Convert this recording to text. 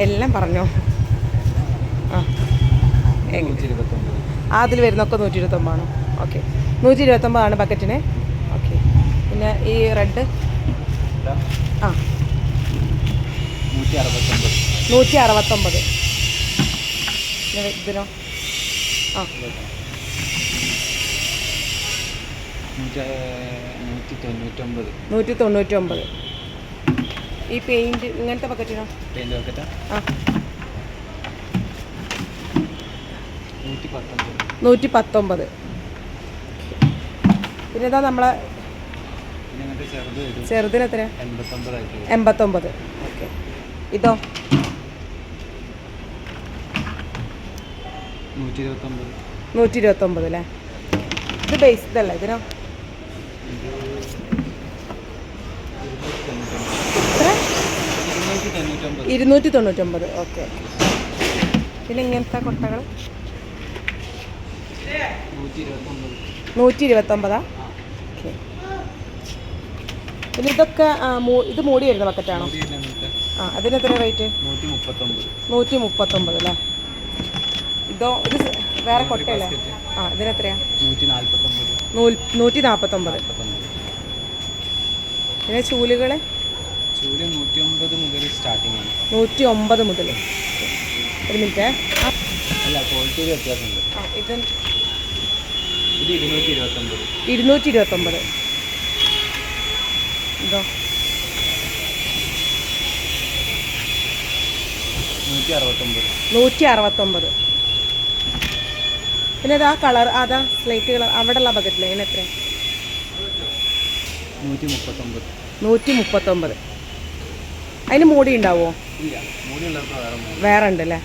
എല്ലാം പറഞ്ഞോ? ആ. ആ അതിൽ വരുന്നൊക്കെ നൂറ്റി ഇരുപത്തൊമ്പതാണ് ഓക്കെ. നൂറ്റി ഇരുപത്തൊമ്പതാണ് ബക്കറ്റിന്. ഓക്കെ. പിന്നെ ഈ റെഡ്? ആ. നൂറ്റി അറുപത്തൊമ്പത് ഇതിനോ? ആ. നൂറ്റി തൊണ്ണൂറ്റൊമ്പത് ഈ പെയിന്റ് ഇങ്ങനത്തെ ബക്കറ്റിനോ പെയിന്റ് ബക്കറ്റാ ആ? നൂറ്റി പത്തൊമ്പത് പിന്നെ ഇതാ നമ്മളെ ചെറുതിന് എത്ര എൺപത്തൊമ്പത്. ഓക്കെ. ഇതോ? നൂറ്റി ഇരുപത്തൊമ്പത് അല്ലേ? ഇത് ബേസ് ഇതല്ല ഇതിനോ എത്ര ഇരുന്നൂറ്റി തൊണ്ണൂറ്റൊമ്പത് ഇരുന്നൂറ്റി തൊണ്ണൂറ്റൊമ്പത് ഓക്കെ. പിന്നെ ഇങ്ങനത്തെ കൊട്ടകൾ നൂറ്റി ഇരുപത്തൊമ്പതാ ഓക്കെ. പിന്നെ ഇതൊക്കെ ഇത് മൂടി വരുന്ന ബക്കറ്റാണോ? ആ അതിന് എത്ര റേറ്റ്? നൂറ്റി മുപ്പത്തൊമ്പത് അല്ലേ? ഇതോ ഇത് വേറെ കൊട്ടയല്ലേ? ആ നാൽപ്പത്തൊമ്പത് നൂൽ നൂറ്റി നാൽപ്പത്തൊമ്പത് പിന്നെ ചൂലുകൾ ചൂൽ നൂറ്റി ഒമ്പത് മുതൽ സ്റ്റാർട്ടിംഗ് ആണ് നൂറ്റി ഒമ്പത് മുതൽ. ഒരു മിനിറ്റ്. ഇത് ഇരുന്നൂറ്റി ഇരുപത്തൊമ്പത് ഇതോ. നൂറ്റി അറുപത്തൊമ്പത് പിന്നെ ഇതാ കളർ അതാ സ്ലേറ്റ് കളർ അവിടെയുള്ള ബക്കറ്റില്ല അതിന് എത്ര നൂറ്റി മുപ്പത്തൊമ്പത് അതിന് മൂടി ഉണ്ടാവുമോ വേറെ ഉണ്ടല്ലേ?